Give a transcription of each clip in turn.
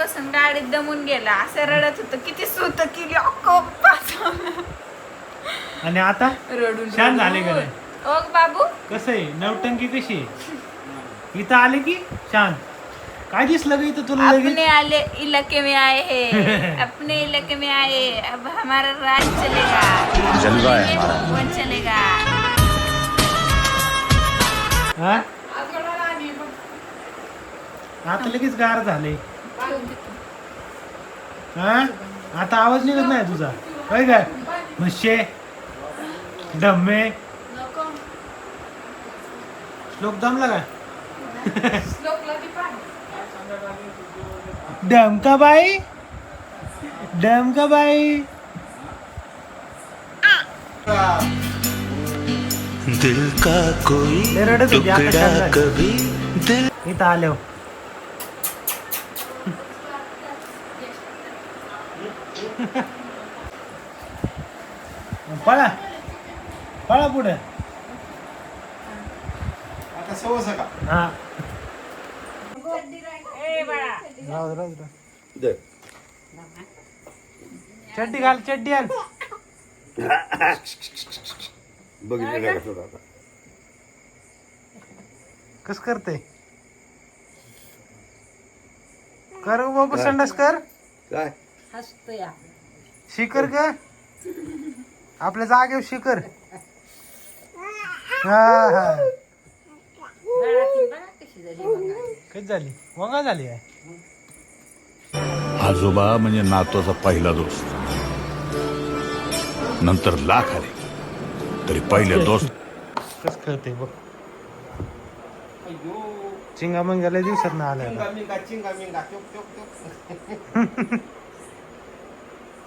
बसून गाडीत दमून गेला. असं रडत होतं. किती सूत केली. अक्को आणि आता? रडून छान झाले का. नाही? ओ बाबू. कसं आहे? नवटंकी कशी आहे? इथं आले की? छान. काय दिसलं का इथं तुला लगेच? अपने आले इलाके में आए हैं. अपने इलाके में आए अब हमारा राज चलेगा. जलवा है हमारा. वन चलेगा. हा? आता लगेच गार झाले. हा? आता आवाज निघत नाही तुझा. होय काय? म्हशे डम्मे श्लोक दमला का? डमका बाई डमका बाई दिल का कोई टुकड़ा. कभी? दिल इथं आल्यावर पळा पळा पुढे आता सवस का हा राहू दे, राहू दे. चड्डी घाल चड्डी घाल. बघितलं का कसं आता. कस करते? कर बाबा संडास कर. काय? शिकर का आपल्या जागेवर शिकर हा हा. कधी झाली? वंगा झाली आहे. आजोबा म्हणजे नातवाचा पहिला दोस्त. नंतर लाख आले. तरी पहिले दोस्त कस कळते बघ. चिंगा मंगाला दिवसात ना आलाय आता. चिंगा मिंगा चिंगा मिंगा चोक चोक चोक.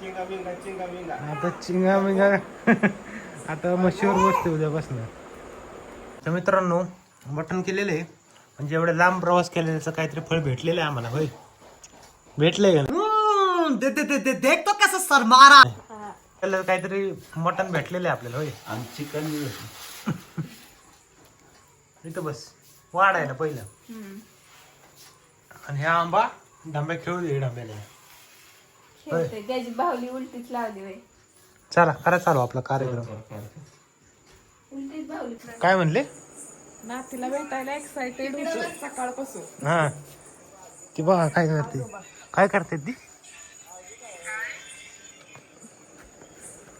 चिंगा मिंगा चिंगा मिंगा आता चिंगा मिंगा आता मशीवर बसते उद्यापासून तर मित्रांनो मटण केलेलं आहे. म्हणजे एवढे लांब प्रवास केलेल्याचं काहीतरी फळ भेटलेलं आहे आम्हाला होय? भेटलंय का नाही? देख तो कैसे सर मारा त्याला काहीतरी मटण भेटलेलं आहे आपल्याला होय. आणि चिकन इथं बस वाढायला पहिलं. आणि ह्या आंबा डांब्या खेळू दे डांब्याला. त्याची बाहुली उलटीच लावली बाई चला करा चालू आपला कार्यक्रम. उलटीच बाहुली काय म्हणले? नातीला भेटायला एक्साइटेड होतो सकाळपासून. हा. ती बघा काय करते. काय करते ती?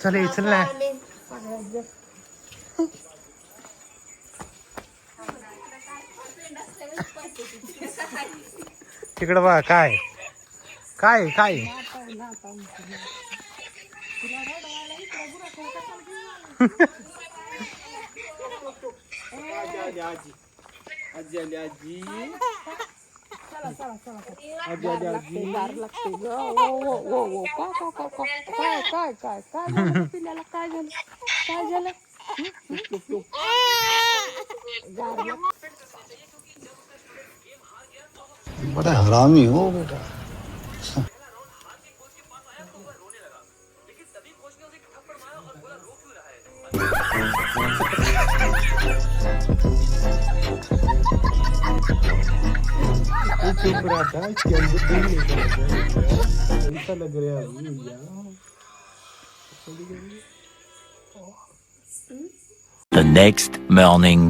चल चल ना. तिकडं बघा काय? काय काय? आजी आजी आजी आजी. आजी गार लागते ग ओ ओ ओ ओ काय काय काय काय काय काय झालं पिल्याला काय झालं काय झालं बड़ा हरामी हो बेटा। चुप रहता इसके अंदर दिल नहीं करता ऐसा लग रहा है ये यार The next morning.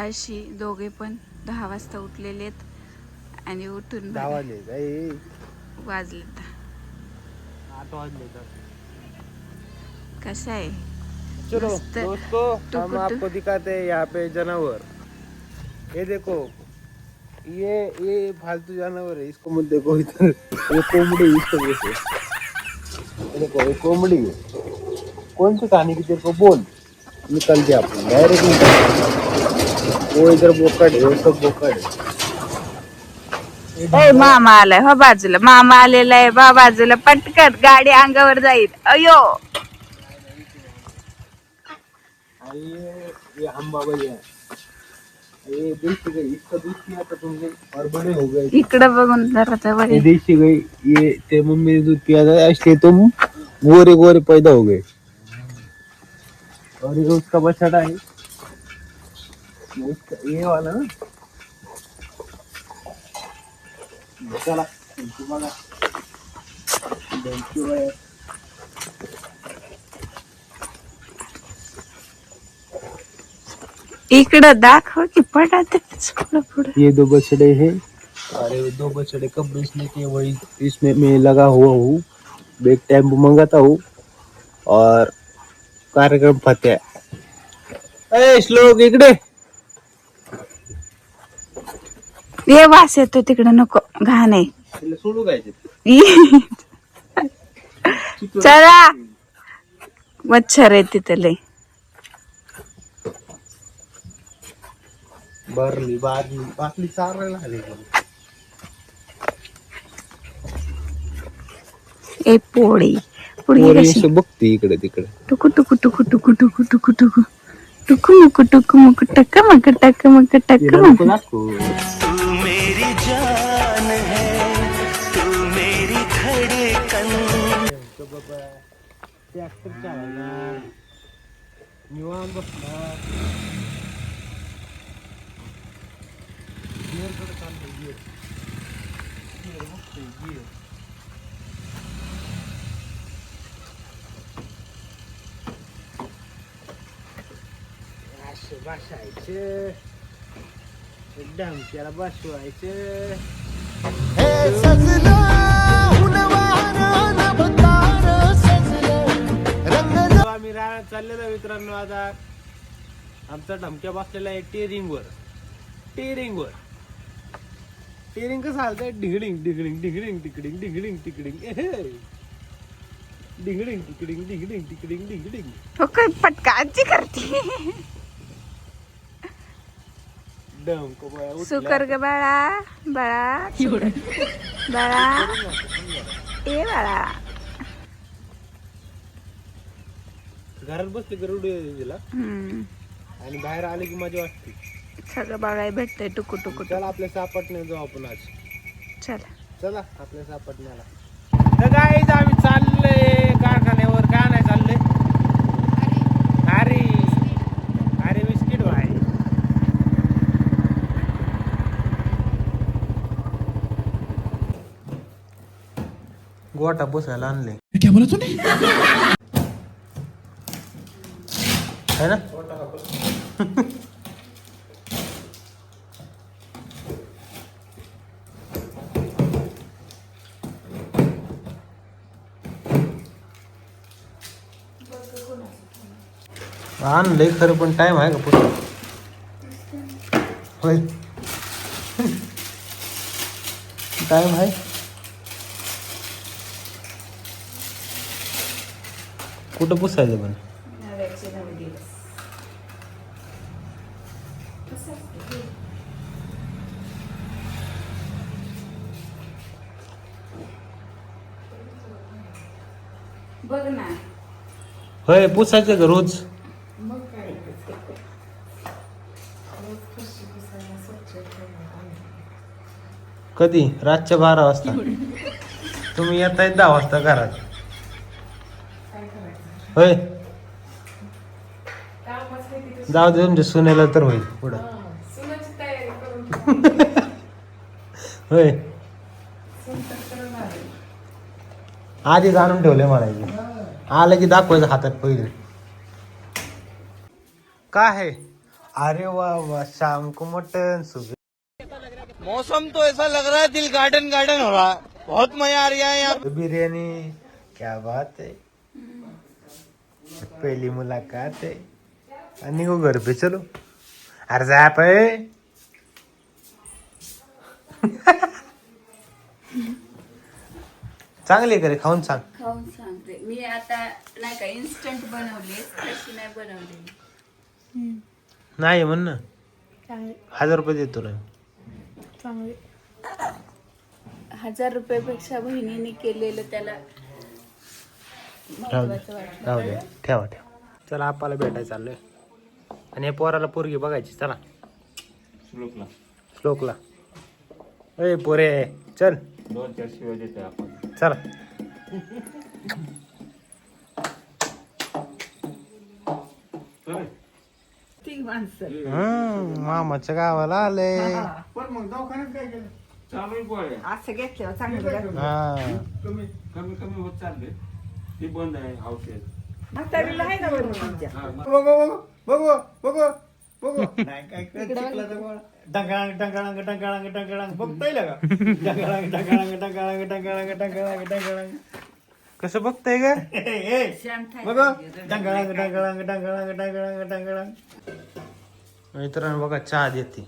आळशी दोघे पण दहा वाजता उठलेले आहेत आणि उठून दहा बघा, वाजले काय वाजले दहा. आठ वाजले तर. कसं आहे? चलो. दोस्तों हम आपको दिखाते हैं यहाँ पे जानवर? ये देखो. ये ये फालतू जानवर है इसको मत देखो इधर ये कोमड़ी इसको देखो ये देखो ये कोमड़ी है कौन सी कहानी की तेरे को बोल. निकल गया अपन डायरेक्ट निकल वो इधर बोकड़ है वो सब बोकड़ है ए मामा आलाय हो बाजूला. मामा आलेला आहे बा बाजूला. पटकन गाडी अंगावर जाईल. अयो. ये हम बाबा ये दूध पिया हो गए। इकडं बघून जरा देसी गई ते मम्मी ने दूध पिया था इसलिए तुम गोरे गोरे पैदा हो गए। और ये उसका बछड़ा है ये ये वाला ना। चला बघा वय इकडं दाखव की पडा पुढं पुढं. ये दो बछड़े हैं। और ये दो बछड़े कब बेचने के वही? इसमें मैं लगा हुआ हूँ। बैग टेम्पो मंगाता हूँ। और कार्यक्रम फत्या ए श्लोक इकडे। ये वास येतो तिकडं नको घाण आहे सोडू काय. चला. मच्छर आहे तिथे लय बारली बारली बाटली चारायला आली ए पोळी. पोळी पोरी कशी? बघते इकडे तिकडे. टुकू टुकू टुकू टुकू टुकू टुकू टुकू टुकू. मुकू टुकू मुकू टक मक टक मक टक मक. तू मेरी जान है तू मेरी धड़कन। ट्रॅक्टर चालवला निवांत बसला गिअरकडे चाललंय गिअर गिअर बघतोय गिअर असं बसायचं डमक्याला बसवायचं आम्ही राहण्यात चाललेलो मित्रांनो आता. आमचा ढमक्या बसलेला आहे टेरिंग वर टेरिंग वर टेरिंग कसं चालतंय डिंगडिंग डिंगडिंग डिंगडिंग टिकडिंग डिंगडिंग टिकडिंग एहे. डिंगडिंग टिकडिंग डिंगडिंग टिकडिंग डिंगडिंग. हो काय पटकाची करते? डमक उठल्या. सुकर ग बाळा बाळा. बाळा. ए बाळा. घरात बसले गरुड दिला आणि बाहेर आले की मजा वाटते. सगळं बघाय भेटतंय टुकू टुकू चला आपल्या सापटण्यात जाऊ आपण आज. चला. चला आपल्या सापटण्याला. तर गाईज आम्ही चाललोय कारखान्यावर. का नाही चाललोय? अरे. अरे बिस्किट भाई. गोटा बसायला आणले है ना? आणलंय खरं पण टाइम आहे का पुढे. होय. टाइम आहे. कुठं पुसायचं पण? बघ ना. होय पुसायचं का रोज. कधी? रातच्या बारा वाजता. तुम्ही येताय दहा वाजता घरात. होय? जाऊ दे तुमच्या सुनेला तर होईल पुढं. होय? आधीच आणून ठेवले मला आलं की दाखवायचं हातात पहिले. काय आहे? अरे वा वा शाम को मौसम तो ऐसा लग रहा है दिल गार्डन गार्डन हो रहा है। बहुत मजा आ रहा है यहाँ। बिरयानी क्या बात है। पहली मुलाकात है। आणि go घर पे चलो। अरे जा पे चांगली करे खाऊन सांग. खाऊन सांगते. मी आता नाही का इन्स्टंट बनवली तशी नाही बनवली. नाही म्हण ना. हजार रुपये देतो ना. चांगले. हजार रुपयापेक्षा बहिणीने केलेलं त्याला राहू दे. महत्वाचं वाटलं. राहू दे. ठेवा ठेवा. चला आपल्याला भेटायला चाललोय. आणि हे पोराला पोरगी बघायची चला. श्लोकला. श्लोकला. ए पोरे चल. दोन चार शिवाय देते आपण. चला. ती माणसं. हम्म, मामाच्या गावाला आले. मग दवाखान्यात काय केलं? चालू आहे गोळ्या असं घेतल्यावर चांगलं. हा. कमी. कमी कमी होत चालले ती बंद आहे औषध. म्हातारीला आहे ना बरोबर तुमच्या बघू बघू बघू बघू नाही काय डंगाळांग डंगाळांग डंगाळांग डंगाळांग. बघताय का डंगाळांग डंगाळांग डंगाळांग डंगाळांग डंगाळांग डंगाळांग. कसं बघताय का बघ. डंगाळांग डंगाळांग डंगाळांग डंगाळांग डंगाळांग. मित्रांनो बघा चहा देते.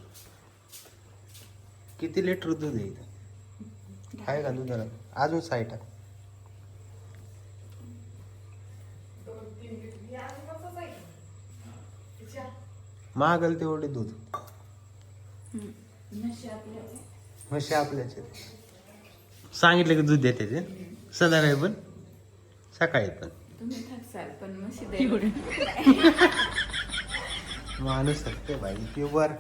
किती लिटर दूध इथं? आहे का दुधाला? अजून साईट आहे. मागल तेवढे दूध. म्हशी आपल्याच. सांगितलं की दूध देते ते. संध्याकाळी पण. सकाळी पण. माणूस असते भाई प्युअर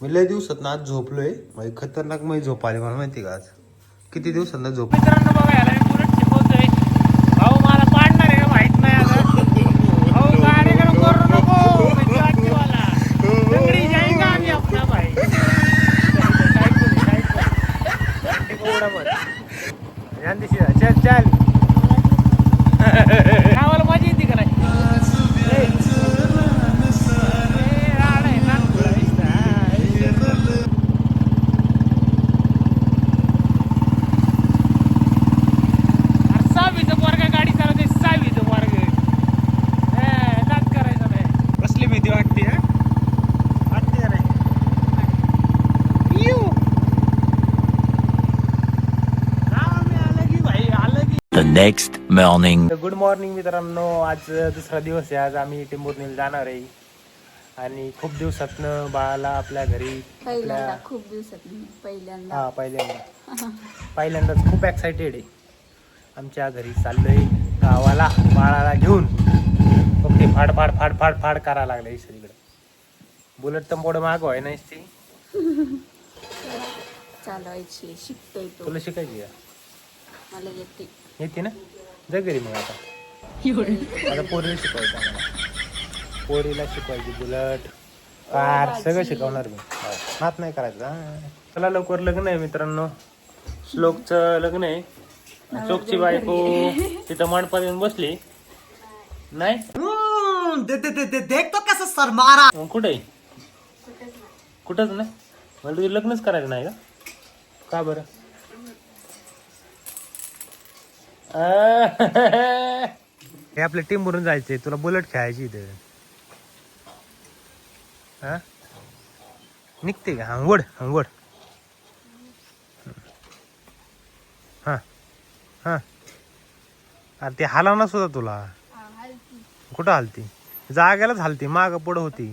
मी लय दिवसात ना आज झोपलोय म्हणजे खतरनाकमध्ये झोप आली मला माहिती का आज किती दिवसात ना झोप मित्रांनो बघा याला मी बुलेट शिकवतोय भाऊ मला पाडणार आहे माहीत नाही आता भाऊ गाडी करू करू नको मी. लंगडी आम्ही भाई बोल, बोल. जा. चल चल गावाला मजा येते का नाही ए. ए, राड आहे, नागपुरा, इथं. अरे सहावीचं वर्ग गाडी चालवते सहावीचं वर्ग नाच करायचा नाही कसली भीती वाटते हा? वाटते का नाही इऊ. गाव मी आलं की भाई आलं next morning. गुड मॉर्निंग मित्रांनो. आज दुसरा दिवस आहे. आज आम्ही टेंबुर्णीला जाणार आहे. आणि खूप दिवसातनं बाळाला आपल्या घरी पहिल्यांदा खूप दिवसात पहिल्यांदा. हा पहिल्यांदा. पहिल्यांदाच खूप एक्साइटेड आहे. आमच्या घरी चाललोय गावाला बाळाला घेऊन. ओके फाड फाड फाड फाड फाड करा लागलाय सगळीकडे. बुलेट तर पुढं मागव आहे नाहीच ती. चालवायची शिकतोय तो. तुला शिकायची का? मला येते. येते ना? जा घरी मग आता. आता पोरीला शिकवायचं आम्हाला. पोरीला शिकवायची बुलट. कार सगळं शिकवणार मी. हो. नात नाही करायचं. हा. चला लवकर लग्न आहे मित्रांनो. श्लोकचं लग्न आहे. श्लोकची बायको तिथं मंडपात येऊन बसली. नाही? देख तो कसं सर मारा. मग कुठे? आहे? कुठंच नाही मला तुझं लग्नच करायचं नाही का? का बरं? हे आपल्या टीम वरून जायचंय. तुला बुलेट खेळायची इथे. हा? निघते का? हा वड हा वड हा. हा अरे ते हाला ना सुद्धा तुला? कुठं हलती? जाग्यालाच हलती माग पुढं होती.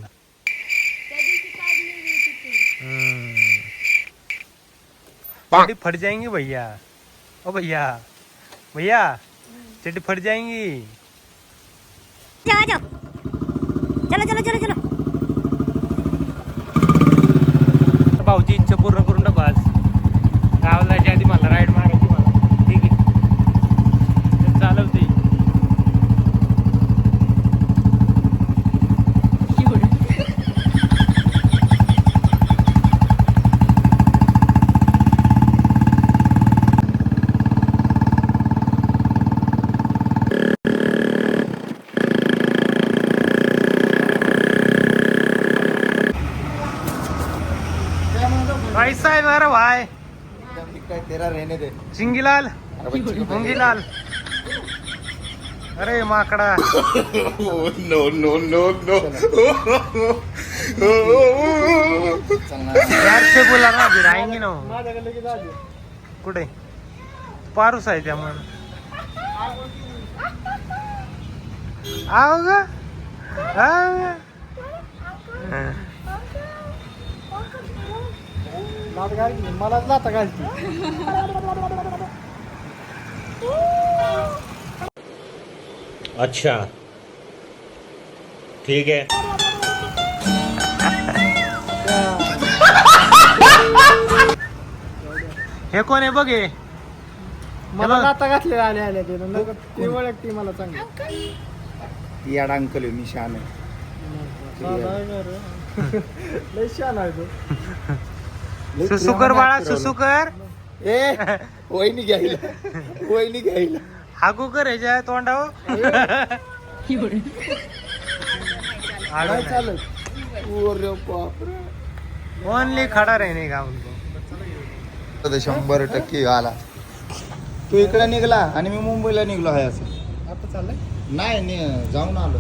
फट जाएंगी भैया. ओ भैया. भैया चड्डी फट जाएंगी। भाऊची इच्छा पूर्ण करून टाकू आज. गावाला आधी मला राईड मारायची मला ठीक आहे चालवते पैसा है मेरा भाई. तेरा रहने दे चिंगीलाल. मुंगीलाल. अरे माकडा. नो नो नो नो चारशे बोला ना राहिंगी ना हो. कुठे? पारूस आहे त्यामुळे. आव ग. ग. हं. मलाच लाता घालती. अच्छा. ठीक है हे कोण आहे? बघ हे. मला लाता घातलेला आले आले ते. नका ती ओळखती मला चांगली. याड अंकल मी शान लय शान आहे तो. सुसुकर बाळा सुसुकर. ए वहिनी घ्यायला. वहिनी घ्यायला. हागू कर ह्याच्या तोंडावर. काय चालत ओरे बापरे. ओनली खडा रे नाही तर शंभर टक्के आला. तू इकडे निघला आणि मी मुंबईला निघलो आहे असं. आता चाललंय? नाही नि- जाऊन आलो.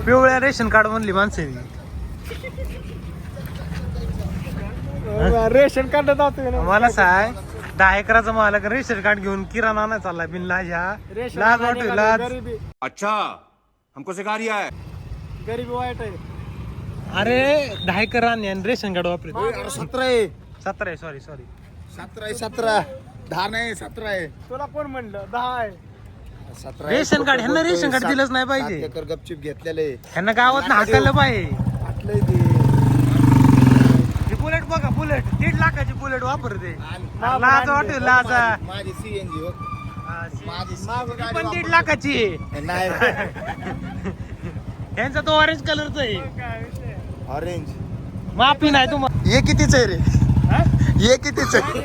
पिवळ्या रेशन कार्ड म्हणली माणसं ही. रेशन कार्ड जातो मला सांग दहा एकराचा मालक रेशन कार्ड घेऊन किराणा नाही चालला बिन लाजा लाज वाटू लाज. गरीबी. अच्छा हमको सिखा रिया है गरीबी वाईट आहे. अरे दहा एकर आणि रेशन कार्ड वापरे सतरा आहे. सतरा आहे सॉरी सॉरी सतरा आहे सतरा. दहा नाही सतरा आहे. तुला कोण म्हणलं? दहा आहे. सतरा आहे. रेशन कार्ड ह्यांना रेशन कार्ड दिलंच नाही पाहिजे. सात एकर गपचिप घेतलेले ह्यांना गावात हाकलं पाहिजे. आटलंय ते. ही बुलेट बघा बुलेट. दीड लाखाची बुलेट वापरते लाज वाटू लाज. माझी सीएनजी हो. गाडी पण दीड. लाखाची आहे. नाही. यांचा तो ऑरेंज कलरचा आहे. ऑरेंज माफी नाही तुम्हाला हे कितीच आहे रे? हे? कितीच आहे?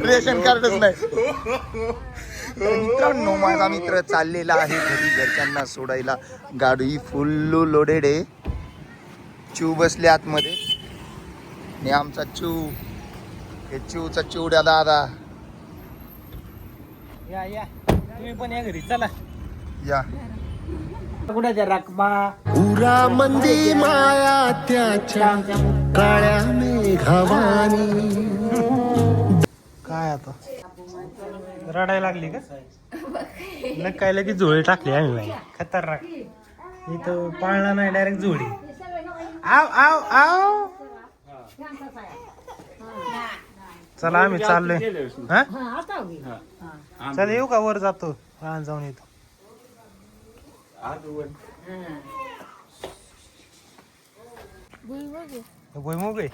रेशन कार्डच नाही. तर मित्रांनो माझा मित्र चाललेला आहे घरी घरच्यांना सोडायला. गाडी फुल लोडेड आहे. चू बसले आतमध्ये. आणि आमचा चू हे चिवचा चिवड्या दादा. या या. तुम्ही पण या घरी चला. या. कुणाच्या रकमा उरा मंदी माया त्याच्या काळ्या मेघवानी काय आता? रडायला लागली का? लग काय लगेच झोळी टाकली आम्ही बाई. खतरनाक. इथं पाळला नाही डायरेक्ट झोळी. आव आव आव. चला आम्ही चाललोय. हा? चल येऊ का वर जातो? हा जाऊन येतो. भुईमुग आहे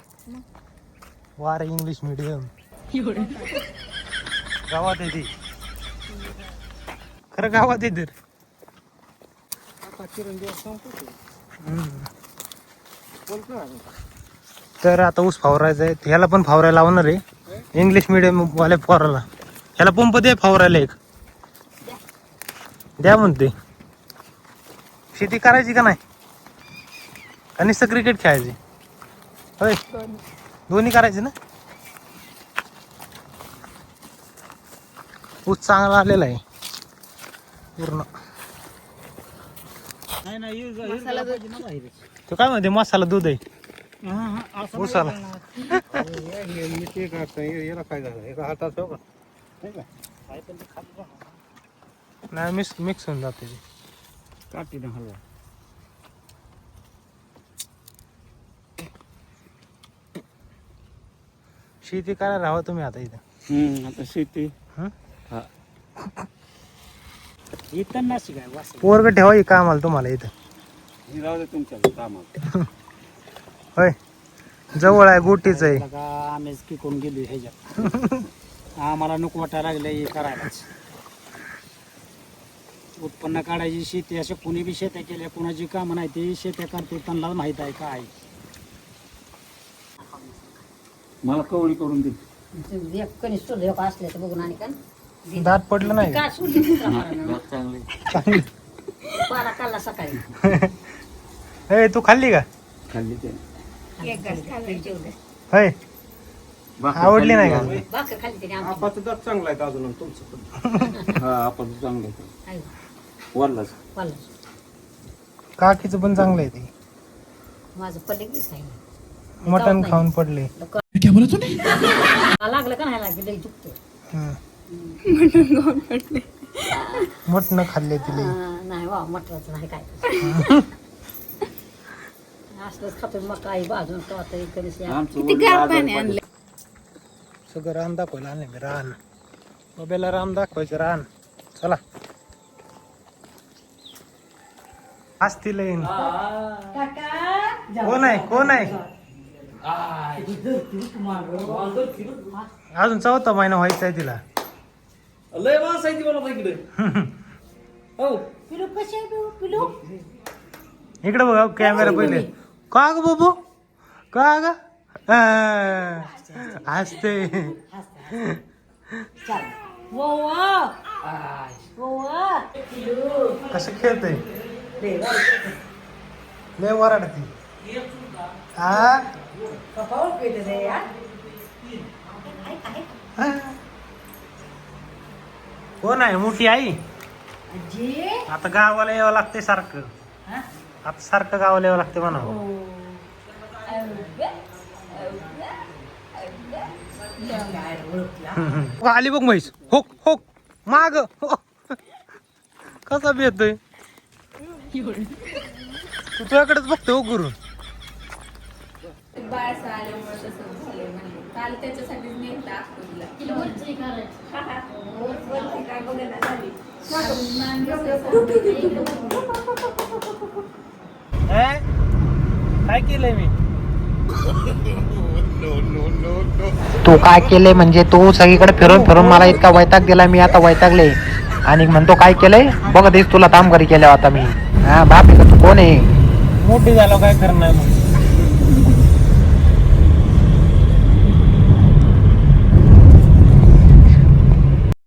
वार इंग्लिश मिडियम गावात आहे ती खरं गावात आहे तर हम्म. तर आता ऊस फावरायचा आहे. ह्याला पण फावरायला लावणार आहे. इंग्लिश मिडियम वाल्या पोराला. ह्याला पंप दे फावरायला एक. द्या म्हणते. शेती करायची का नाही? का नुसतं क्रिकेट खेळायची? होय. दोन्ही करायचे ना? ऊस चांगला आलेला आहे. पूर्ण. तो काय म्हणते मसाला दूध आहे. ऊसाला ते करता याला काय झालं एका हातात ठेव का नाही मिक्स मिक्स होऊन जाते. ते. काटीने हलवा शेती करायला राहा तुम्ही आता इथं. आता शेती. इथं नाशिक आहे पोरग ठेवा ही कामाला तुम्हाला इथं. ही राहू दे तुमच्या कामात. होय. जवळ आहे गोटीच आहे. का आम्हीच की कोण गेलो ह्याच्यात. आम्हाला नको वाटायला लागलं हे करायलाच. उत्पन्न काढायची शेती अशा कुणी बी शेत्या केल्या कुणाची कामं नाही ते शेत्या करते त्यांना माहीत आहे काय. मला कवळी करून दे. कणीस शोधले असले तर बघून आणि दात पडलं नाही. का? मारायला? पाला काढला सकाळी. ए तू खाल्ली का? खाल्ली ते. होय. आवडली नाही का? आपाचं दात चांगला आहे अजून आणि तुमचं पण? हा आपाचं चांगलं आहे. वरलाच. काकीचं पण चांगलं आहे ते. माझं पल्ले आहे मटण खाऊन पडले. लागलं का नाही लागलं? लई चुकतो मटण खाल्ले तिले नाही वा मटणाचं नाही काय. असलंच खातो मग काही भाजून खातो कणीस किती गार पाणी आणलं? सगळं रान दाखवायला आणले मी रान. बाब्याला रान दाखवायचं रान. चला. असतील कोण आहे? कोण आहे? अजून चौथा महिना व्हायचा आहे तिला. लय माणसं आहे ती मला इकडे हो. पिलू कसे पिलू? इकडे बघा कॅमेरा पहिले. का ग बाबू? का ग हसते. कसं खेळते? लय वराडती हा? हा. कोण आहे? मोठी आई? आता गावाला यावं लागते सारखं. आता सारखं गावाला यावं लागते म्हणा. आली बघ म्हैस. होक होक. माग. हो. कसा भेटतोय तुझ्याकडेच बघतोय हो गुरु. काल त्याच्यासाठीच वरती काय बघायला झाली? मान हे? काय केलंय मी? तू काय केलंय म्हणजे तू सगळीकडे फिरून फिरून मला इतका वैताग दिला मी आता वैतागले. आणि म्हणतो काय केलंय? बघ देस तुला काम करी केल्या आता मी. हा बाप तू कोण आहे? मोठी झालो काय करणार मग?